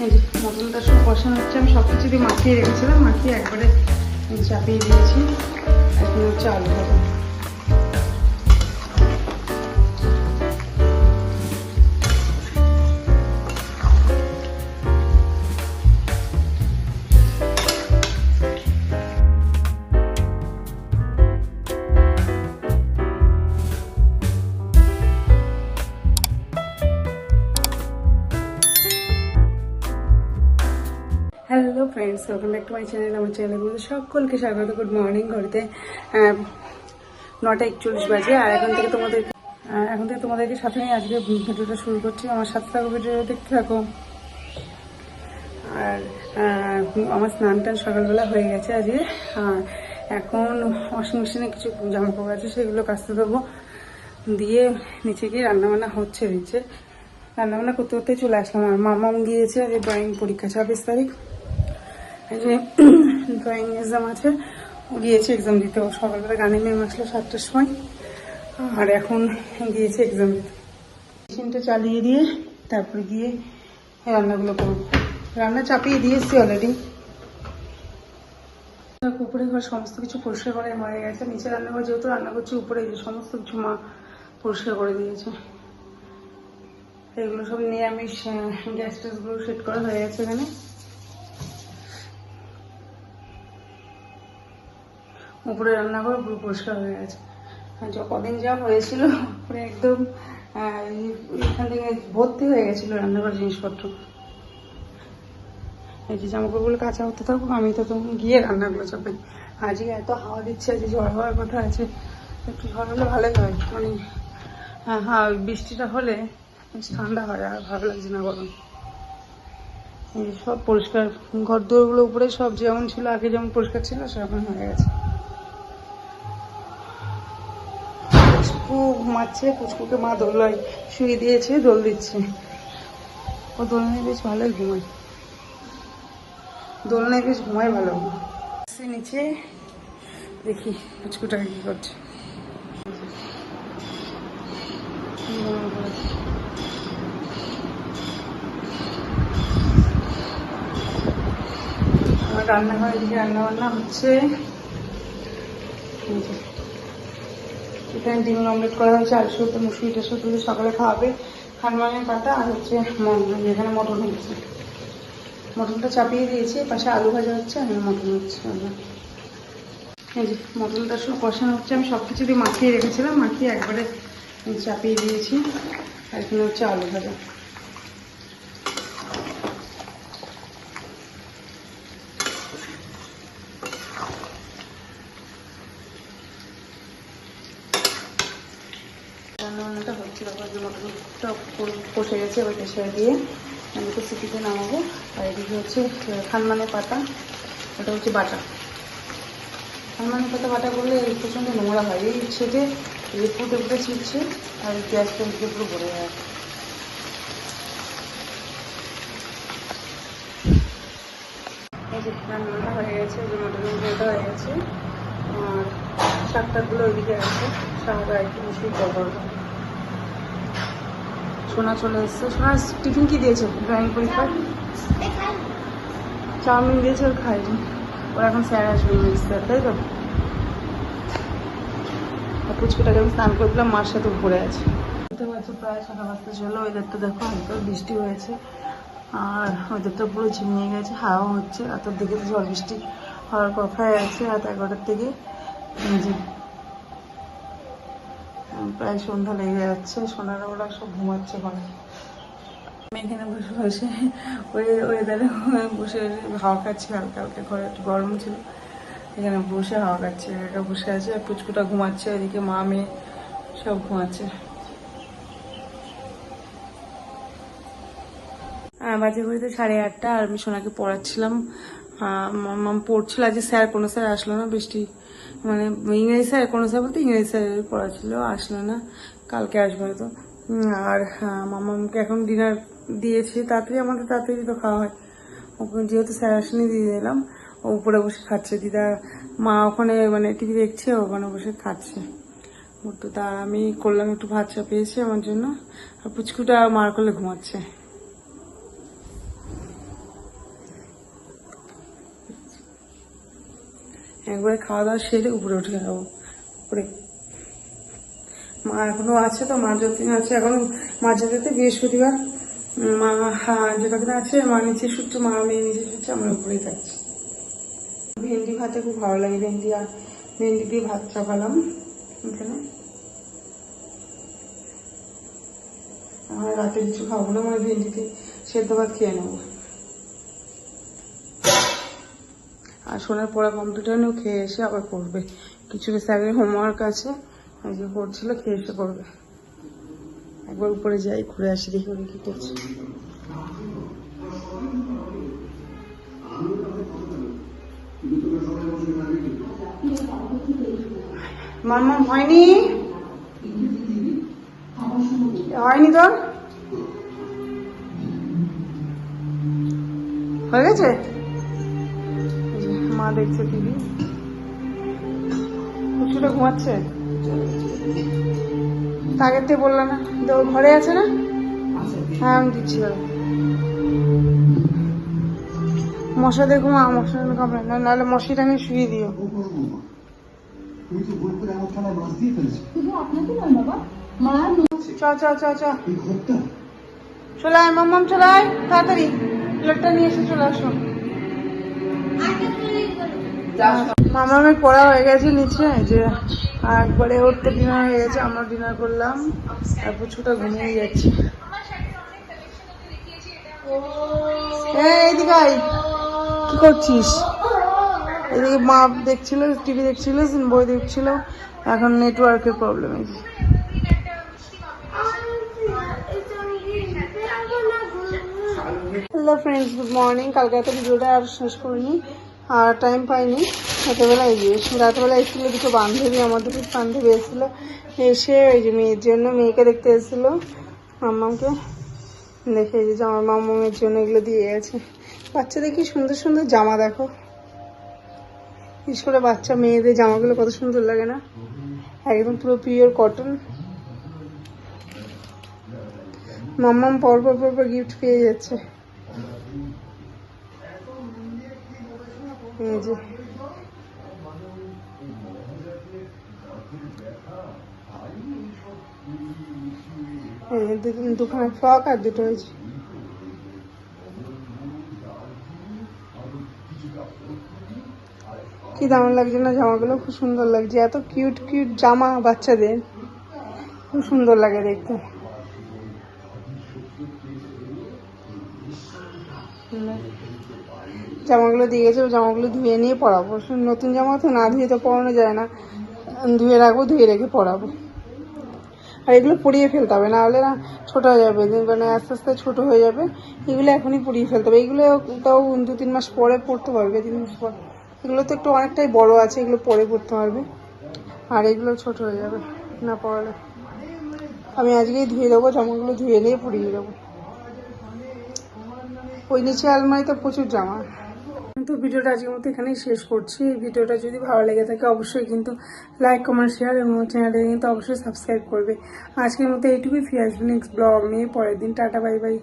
মটনটা সব বসানো হচ্ছে, আমি সব কিছু দিয়ে মাখিয়ে রেখেছিলাম, মাখিয়ে একবারে চাপিয়ে দিয়েছি। এখন হচ্ছে আলু ভাজা friends welcome back to my channel আমার চ্যানেলগুলো সকলকে স্বাগত। গুড মর্নিং আহ, নটা একচল্লিশ বাজে আর এখন থেকে তোমাদের এখন থেকে তোমাদেরকে সাথে নিয়ে আজকে ভিডিওটা শুরু করছি। আমার সাথে থাকো ভিডিও দেখতে থাকো। আর আমার স্নান টান সকালবেলা হয়ে গেছে আজকে আর এখন ওয়াশিং মেশিনে কিছু জামা কাপড় আছে সেগুলো কাচতে দেবো। দিয়ে নিচে গিয়ে রান্নাবান্না হচ্ছে নিচে রান্নাবান্না করতে করতে চলে আসলাম। আর মামাম গিয়েছে আজকে ড্রয়িং পরীক্ষা ছাব্বিশ তারিখ। ড্রয়িং এক্সাম আছে। গিয়েছে এক্সাম দিতে। সকালবেলা গানে নেমে আসলো সাতটার সময়। আর এখন গিয়েছে এক্সাম দিতে। মেশিনটা চালিয়ে দিয়ে তারপরে গিয়ে রান্নাগুলো করব। রান্না চাপিয়ে দিয়েছি অলরেডি উপরে ঘর সমস্ত কিছু পরিষ্কার করে হয়ে গেছে। নিচে রান্না রান্নাঘর যেহেতু রান্না করছি, উপরে সমস্ত কিছু মা পরিষ্কার করে দিয়েছে। এগুলো সব নিরামিষ গ্যাস ট্যাসগুলো সেট করা হয়ে গেছে এখানে। উপরে রান্নাঘর পুরো পরিষ্কার হয়ে গেছে। য কদিন যা হয়েছিল, পুরো একদম এখান থেকে ভর্তি হয়ে গেছিল রান্নাঘর জিনিসপত্র। এই যে জামাকাপড়গুলো কাঁচা হতে থাকুক, আমি তো তখন গিয়ে রান্নাগুলো চাপাই আজকে এত হাওয়া দিচ্ছে, আজকে ঝড় হওয়ার কথা আছে। একটু ঝড় হলে ভালোই হয় মানে হ্যাঁ বৃষ্টিটা হলে ঠান্ডা হয়, আর ভালো লাগছে না গরম। সব পরিষ্কার ঘর দুয়ারগুলো উপরে সব যেমন ছিল, আগে যেমন পরিষ্কার ছিল, সেরকম হয়ে গেছে। পুচকু ঘুমাচ্ছে, পুচকুকে মা দোলায় শুয়ে দিয়েছে, দোল দিচ্ছে। ও দোলনায় বেশ ভালোই ঘুমায়। দোলনায় বেশ ঘুমায় ভালো। নিচে, দেখি পুচকুটাকে কি করছে। রান্নাঘরে রান্না বান্না হচ্ছে। এখানে ডিম অমলেট করা হয়েছে, আলু সুতো মুসুরি টাসু দিয়ে সকালে খাওয়াবে। খানমানের পাতা আর হচ্ছে এখানে মটন হচ্ছে মটনটা চাপিয়ে দিয়েছি, পাশে আলু ভাজা হচ্ছে, আর মটন হচ্ছে। এই যে মটনটা শুধু কষানো হচ্ছে, আমি সব কিছু দিয়ে মাখিয়ে রেখেছিলাম, মাখিয়ে একবারে চাপিয়ে দিয়েছি। আর এখানে হচ্ছে আলু ভাজা। তারপর যে মটনটা কষে গেছে ওইটা ছেড়ে দিয়ে আমি তো সিটিতে নামাবো। আর এদিকে হচ্ছে খানমানের পাতা, ওটা হচ্ছে বাটা। খানমানের পাতা, বাটা করলে প্রচণ্ড নোংরা হয়। এই ছেটে এই ফুটে ফুটে ছিটছে আর গ্যাসটা এদিকে পুরো ভরে যায়। হয়ে গেছে যে হয়ে গেছে। আর টাকগুলো ওইদিকে আছে আর একটু করব সোনা চলে এসছে। সোনা টিফিন কি দিয়েছে? ড্রয়িং পরীক্ষা চাউমিন দিয়েছে, ওর খাইনি ওর এখন স্যার আসবে মিক্সতে তাই তো? পুচকুটাকে আমি স্নান করলাম মার সাথে ঘুরে আছে। প্রায় ছটা বাজতে চলো ওয়েদারটা দেখো হালকা বৃষ্টি হয়েছে। আর ওয়েদারটা পুরো ঝিমিয়ে গেছে, হাওয়া হচ্ছে আর তোর দিকে ঝড় বৃষ্টি হওয়ার কথাই আছে, রাত এগারোটার থেকে প্রায় সন্ধ্যা লেগে যাচ্ছে সোনারা ওরা সব ঘুমাচ্ছে আমি এখানে বসে বসে ওই ওয়েদারে বসে বসে হাওয়া খাচ্ছি, হালকা হালকা ঘরে একটু গরম ছিল। এখানে বসে হাওয়া খাচ্ছি, একা বসে আছে পুচকুটা ঘুমাচ্ছে ওইদিকে মা, মেয়ে সব ঘুমাচ্ছে। বাজে ঘড়িতে সাড়ে আটটা, আর আমি সোনাকে পড়াচ্ছিলাম পড়ছিল, আজকে স্যার কোনো স্যার আসলো না, বৃষ্টি মানে ইংরেজি স্যার, কোনো স্যার বলতে ইংরেজি স্যার ছিল আসলো না, কালকে আসবে হয়তো। আর মামামকে এখন ডিনার দিয়েছি, তাড়াতাড়ি আমাদের তাড়াতাড়ি তো খাওয়া হয়। ওকে, যেহেতু স্যার আসেনি, দিয়ে দিলাম। উপরে বসে খাচ্ছে, দিদা, মা ওখানে মানে টিভি দেখছে ওখানে বসে খাচ্ছে। তো তা আমি করলাম, একটু ভাত চাপিয়েছি আমার জন্য। আর পুচকুটা মার করলে ঘুমাচ্ছে। একবারে খাওয়া দাওয়া সেরে উপরে উঠে যাব উপরে। মা এখনও আছে তো, মা যতদিন আছে, এখন মা যেতে বৃহস্পতিবার, মা হ্যাঁ যে কদিন আছে, মা নিচে শুচ্ছে, মা মেয়ে নিচে শুচ্ছে, আমরা উপরেই থাকছি। ভেন্ডি ভাতে খুব ভালো লাগে, ভেন্ডি আর ভেন্ডি দিয়ে ভাত চাপালাম, এখানে। আমার রাতে কিছু খাব না মানে ভেন্ডিতে সেদ্ধ ভাত খেয়ে নেব। আর শোনার পড়া কমপ্লিট হয়নি ও খেয়ে এসে আবার করবে। কিছু স্যারের হোমওয়ার্ক আছে আজকে করছিল, খেয়ে এসে করবে। একবার উপরে যাই, ঘুরে আসি, দেখি ওরা কি করছে। হয়নি? হয়নি হয়ে গেছে? যে মা দেখছে টিভি। কুচুটা ঘুমাচ্ছে? আগের থেকে বলল না। তো ঘরে আছে না? হ্যাঁ আমি দিচ্ছি ওর মশা দেখো মা মশা কামড়ে না নাহলে মশি টাঙে শুয়ে দিও। চ চ চ চ। চলে আয় মাম্মাম চলে আয়। তাড়াতাড়ি। প্লেটটা নিয়ে এসে চলে আসো। মামামের পড়া হয়ে গেছে নিচে যে একবারে ওর তো ডিনার হয়ে গেছে আমরা ডিনার করলাম আর পুচুটা ঘুমিয়ে যাচ্ছে। এই, এইদিকে। কি করছিস? এদিকে মা দেখছিল টিভি দেখছিল বই দেখছিল এখন নেটওয়ার্কের প্রবলেম আছে হ্যালো ফ্রেন্ডস গুড মর্নিং কালকে এত ভিডিওটা আর শেষ করিনি, আর টাইম পাইনি। রাতেবেলা এই যে, রাতেবেলা এসেছিল দুটো বান্ধবী, আমার দুটো বান্ধবী এসেছিল। এসে ওই যে মেয়ের জন্য মেয়েকে দেখতে এসেছিল মাম্মাকে দেখে এই যে জামা মাম্মামের জন্য এগুলো দিয়ে গেছে। বাচ্চাদের কি সুন্দর সুন্দর জামা দেখো। বিশেষ করে বাচ্চা মেয়েদের জামাগুলো কত সুন্দর লাগে না? একদম পুরো পিওর কটন মাম্মাম পর পর পর গিফট পেয়ে যাচ্ছে। এই যে ফ্রক আর দুটো হয়েছে কি দারুণ লাগছে না জামাগুলো? খুব সুন্দর লাগছে। এত কিউট কিউট জামা বাচ্চাদের। খুব সুন্দর লাগে দেখতে। জামাগুলো দিয়ে গেছে জামাগুলো ধুয়ে নিয়ে পরাবো নতুন জামা তো না ধুয়ে তো পরানো যায় না। ধুয়ে রাখব, ধুয়ে রেখে পরাবো। আর এগুলো পরিয়ে ফেলতে হবে না হলে না ছোটো হয়ে যাবে। মানে আস্তে আস্তে ছোটো হয়ে যাবে। এগুলো এখনই পরিয়ে ফেলতে হবে। এগুলো তাও দু তিন মাস পরে পড়তে পারবে, তিন মাস পর। এগুলো তো একটু অনেকটাই বড় আছে, এগুলো পরে পড়তে পারবে। আর এগুলো ছোট হয়ে যাবে, না পড়ালে। আমি আজকেই ধুয়ে দেবো, জামাগুলো ধুয়ে নিয়ে পরিয়ে দেবো। ওই নিচে আলমারিতে প্রচুর জামা। তো ভিডিওটা আজকের মতো এখানেই শেষ করছি। এই ভিডিওটা যদি ভালো লেগে থাকে অবশ্যই কিন্তু লাইক কমেন্ট শেয়ার এবং চ্যানেলটা কিন্তু অবশ্যই সাবস্ক্রাইব করবে। আজকের মতো এইটুকুই। ফিরে আসবে নেক্সট ব্লগ নিয়ে পরের দিন। Tata bye bye